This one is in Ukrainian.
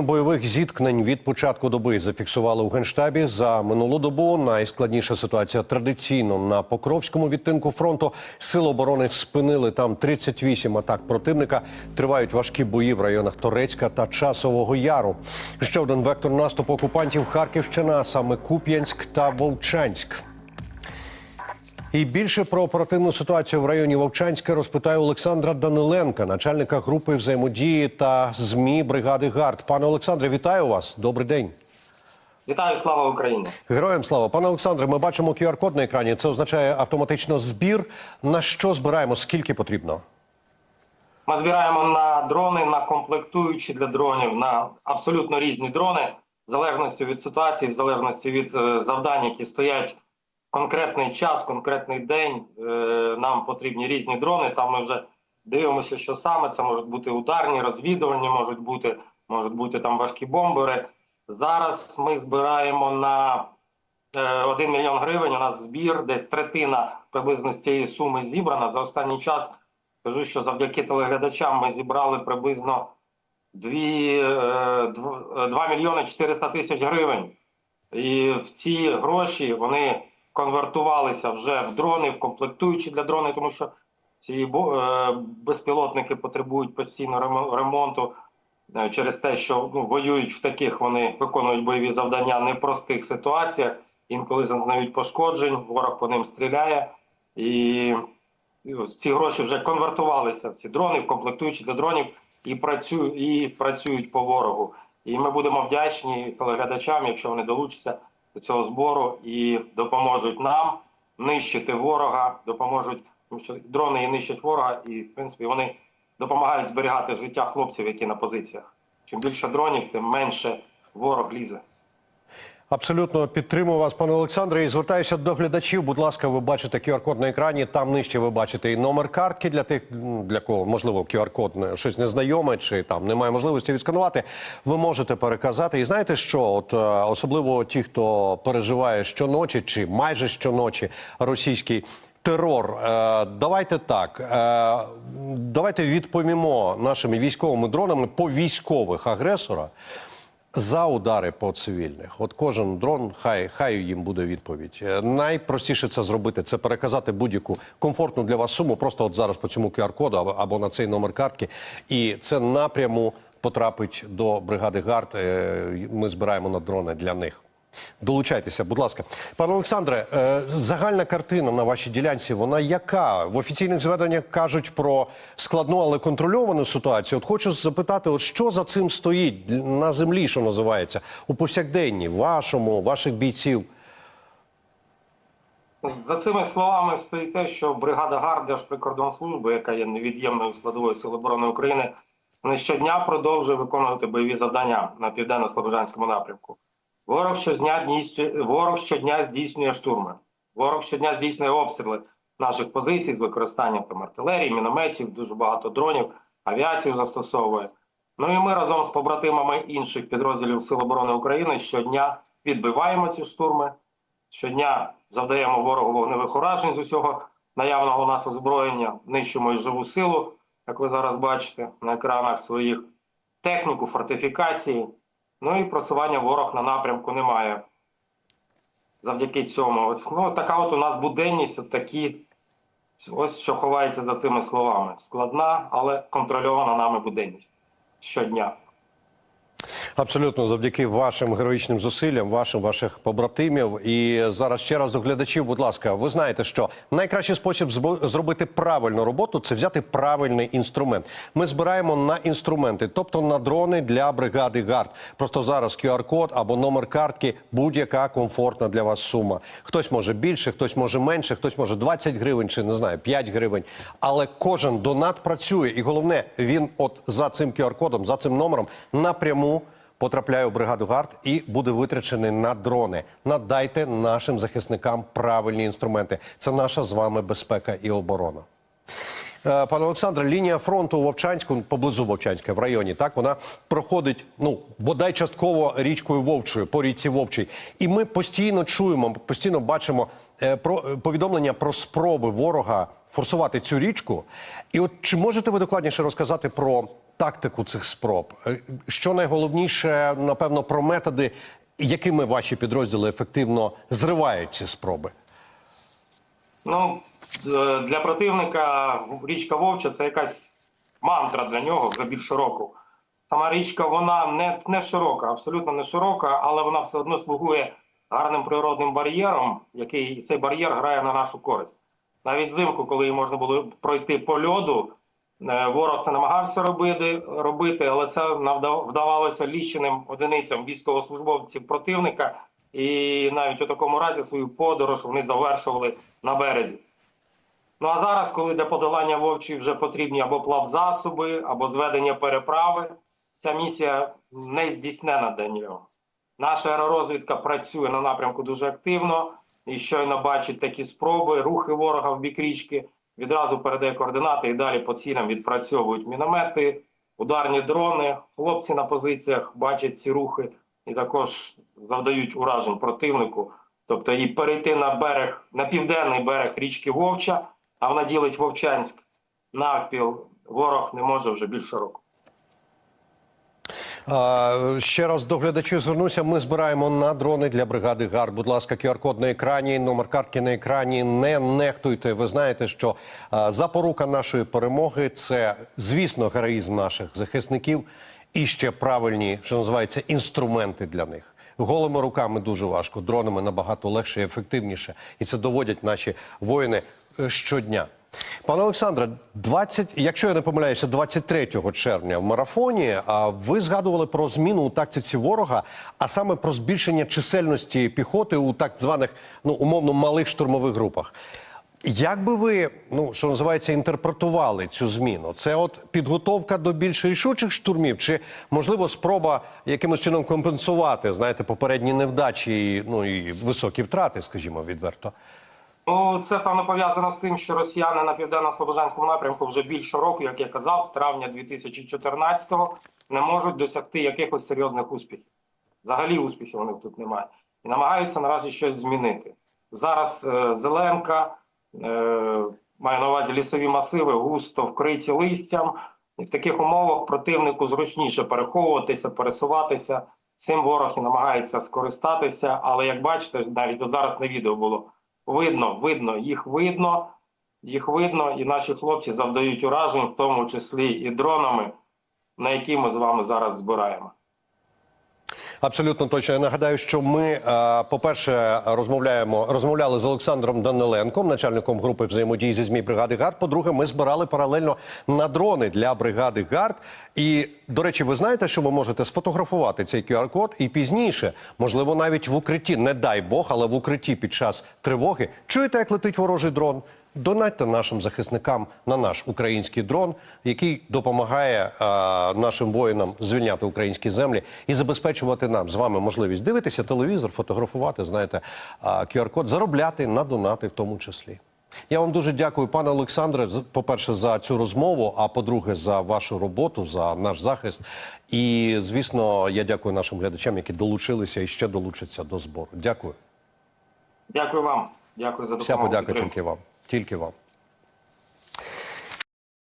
Бойових зіткнень від початку доби зафіксували у генштабі за минулу добу. Найскладніша ситуація традиційно на Покровському відтинку фронту. Сили оборони спинили там 38 атак противника. Тривають важкі бої в районах Торецька та Часового Яру. Ще один вектор наступу окупантів Харківщина, саме Куп'янськ та Вовчанськ. І більше про оперативну ситуацію в районі Вовчанська розпитає Олександра Даниленка, начальника групи взаємодії та змі бригади ГАРД. Пане Олександре, вітаю вас. Добрий день. Вітаю, слава Україні! Героям слава. Пане Олександре, ми бачимо QR-код на екрані. Це означає автоматично збір. На що збираємо? Скільки потрібно? Ми збираємо на дрони, на комплектуючі для дронів, на абсолютно різні дрони, в залежності від ситуації, в залежності від е, завдань, які стоять конкретний час, конкретний день. е, Нам потрібні різні дрони. Там ми вже дивимося, що саме це можуть бути ударні, розвідувальні, можуть бути, можуть бути там важкі бомбери. Зараз ми збираємо на е, 1 мільйон гривень. У нас збір, десь третина приблизно з цієї суми зібрана. За останній час кажу, що завдяки телеглядачам ми зібрали приблизно 2, 2 мільйони 400 тисяч гривень. І в ці гроші вони конвертувалися вже в дрони, в комплектуючі для дрони, тому що ці е, безпілотники потребують постійно ремо- ремонту е, через те, що ну, воюють в таких, вони виконують бойові завдання в непростих ситуаціях. Інколи зазнають пошкоджень, ворог по ним стріляє, і ці гроші вже конвертувалися в ці дрони, в комплектуючі для дронів і працюють, і працюють по ворогу. І ми будемо вдячні телеглядачам, якщо вони долучаться до цього збору і допоможуть нам нищити ворога, допоможуть, тому що дрони і нищать ворога, і в принципі вони допомагають зберігати життя хлопців, які на позиціях. Чим більше дронів, тим менше ворог лізе. Абсолютно підтримую вас, пане Олександре. І звертаюся до глядачів. Будь ласка, ви бачите QR-код на екрані. Там нижче ви бачите і номер картки для тих, для кого можливо QR-код щось незнайоме, чи там немає можливості відсканувати. Ви можете переказати. І знаєте що? От е, особливо ті, хто переживає щоночі чи майже щоночі російський. Терор, Е, давайте так. Е, давайте відповімо нашими військовими дронами по військових агресора за удари по цивільних. От кожен дрон, хай хай їм буде відповідь. Е, Найпростіше це зробити це переказати будь-яку комфортну для вас суму. Просто от зараз по цьому QR-коду або, на цей номер картки, і це напряму потрапить до бригади ГАРД. Е, Ми збираємо на дрони для них. Долучайтеся, будь ласка, пане Олександре. е, Загальна картина на вашій ділянці. Вона яка в офіційних зведеннях кажуть про складну, але контрольовану ситуацію. От хочу запитати, от що за цим стоїть на землі, що називається у повсякденні, вашому, ваших бійців. За цими словами стоїть те, що бригада ГАРД Держприкордонслужби, яка є невід'ємною складовою Сил оборони України, не щодня продовжує виконувати бойові завдання на південно-слобожанському напрямку. Ворог щодня, ворог щодня здійснює штурми. Ворог щодня здійснює обстріли наших позицій з використанням там артилерії, мінометів, дуже багато дронів, авіацію застосовує. Ну і ми разом з побратимами інших підрозділів Сил оборони України щодня відбиваємо ці штурми. Щодня завдаємо ворогу вогневих уражень з усього наявного у нас озброєння, нищимо і живу силу, як ви зараз бачите на екранах своїх, техніку, фортифікації. Ну і просування ворог на напрямку немає. Завдяки цьому. Ось, ну, така от у нас буденність, от такі, ось що ховається за цими словами. Складна, але контрольована нами буденність щодня. Абсолютно завдяки вашим героїчним зусиллям, вашим ваших побратимів. І зараз ще раз до глядачів, будь ласка, ви знаєте, що найкращий спосіб зробити правильну роботу це взяти правильний інструмент. Ми збираємо на інструменти, тобто на дрони для бригади ГАРД. Просто зараз QR-код або номер картки, будь-яка комфортна для вас сума. Хтось може більше, хтось може менше, хтось може 20 гривень чи не знаю, 5 гривень. Але кожен донат працює, і головне, він от за цим QR-кодом, за цим номером напряму потрапляє у бригаду ГАРД і буде витрачений на дрони. Надайте нашим захисникам правильні інструменти. Це наша з вами безпека і оборона. Е, Пане Олександре, лінія фронту у Вовчанську, поблизу Вовчанська, в районі, так вона проходить, ну бодай частково річкою Вовчою, по річці Вовчій. І ми постійно чуємо, постійно бачимо е, про е, повідомлення про спроби ворога форсувати цю річку. І от чи можете ви докладніше розказати про тактику цих спроб? Е, Що найголовніше, напевно, про методи, якими ваші підрозділи ефективно зривають ці спроби? Ну, е, для противника річка Вовча це якась мантра для нього вже більш року. Сама річка вона не, не широка, абсолютно не широка, але вона все одно слугує гарним природним бар'єром, який цей бар'єр грає на нашу користь. Навіть взимку, коли можна було пройти по льоду, ворог це намагався робити, робити але це вдавалося ліченим одиницям військовослужбовців противника. І навіть у такому разі свою подорож вони завершували на березі. Ну а зараз, коли для подолання вовчі вже потрібні або плавзасоби, або зведення переправи, ця місія не здійснена для нього. Наша аеророзвідка працює на напрямку дуже активно і щойно бачить такі спроби, рухи ворога в бік річки, відразу передає координати і далі по цілям відпрацьовують міномети, ударні дрони. Хлопці на позиціях бачать ці рухи і також завдають уражень противнику. Тобто і перейти на берег, на південний берег річки Вовча, а вона ділить Вовчанськ навпіл. Ворог не може вже більше року. Ще раз до глядачів звернуся. Ми збираємо на дрони для бригади ГАР. Будь ласка, QR-код на екрані, номер картки на екрані. Не нехтуйте. Ви знаєте, що запорука нашої перемоги це, звісно, героїзм наших захисників і ще правильні, що називається, інструменти для них. Голими руками дуже важко, дронами набагато легше і ефективніше. І це доводять наші воїни е, щодня. Пане Олександре, 20, якщо я не помиляюся, 23 червня в марафоні а ви згадували про зміну у тактиці ворога, а саме про збільшення чисельності піхоти у так званих ну умовно малих штурмових групах. Як би ви, ну що називається, інтерпретували цю зміну? Це от підготовка до більш рішучих штурмів, чи можливо спроба якимось чином компенсувати, знаєте, попередні невдачі, ну і високі втрати, скажімо, відверто? Ну, це певно пов'язано з тим, що росіяни на південно-слобожанському напрямку вже більше року, як я казав, з травня 2014-го не можуть досягти якихось серйозних успіхів. Взагалі успіхів у них тут немає. І намагаються наразі щось змінити. Зараз е, Зеленка, е, маю на увазі лісові масиви, густо вкриті листям. І в таких умовах противнику зручніше переховуватися, пересуватися. Цим ворог і намагається скористатися. Але як бачите, навіть от зараз на відео було видно, видно, їх видно, їх видно, і наші хлопці завдають уражень, в тому числі і дронами, на які ми з вами зараз збираємо. Абсолютно точно. Я нагадаю, що ми, е, по-перше, розмовляємо, розмовляли з Олександром Даниленком, начальником групи взаємодії зі ЗМІ бригади ГАРД. По-друге, ми збирали паралельно на дрони для бригади ГАРД. І, до речі, ви знаєте, що ви можете сфотографувати цей QR-код і пізніше, можливо, навіть в укритті, не дай Бог, але в укритті під час тривоги. Чуєте, як летить ворожий дрон? Донатьте нашим захисникам на наш український дрон, який допомагає е, нашим воїнам звільняти українські землі і забезпечувати нам з вами можливість дивитися телевізор, фотографувати, знаєте, е, QR-код, заробляти на донати в тому числі. Я вам дуже дякую, пане Олександре, з- по-перше, за цю розмову, а по-друге, за вашу роботу, за наш захист. І, звісно, я дякую нашим глядачам, які долучилися і ще долучаться до збору. Дякую. Дякую вам. Дякую за допомогу. Вся подяка тільки вам. Тільки вам.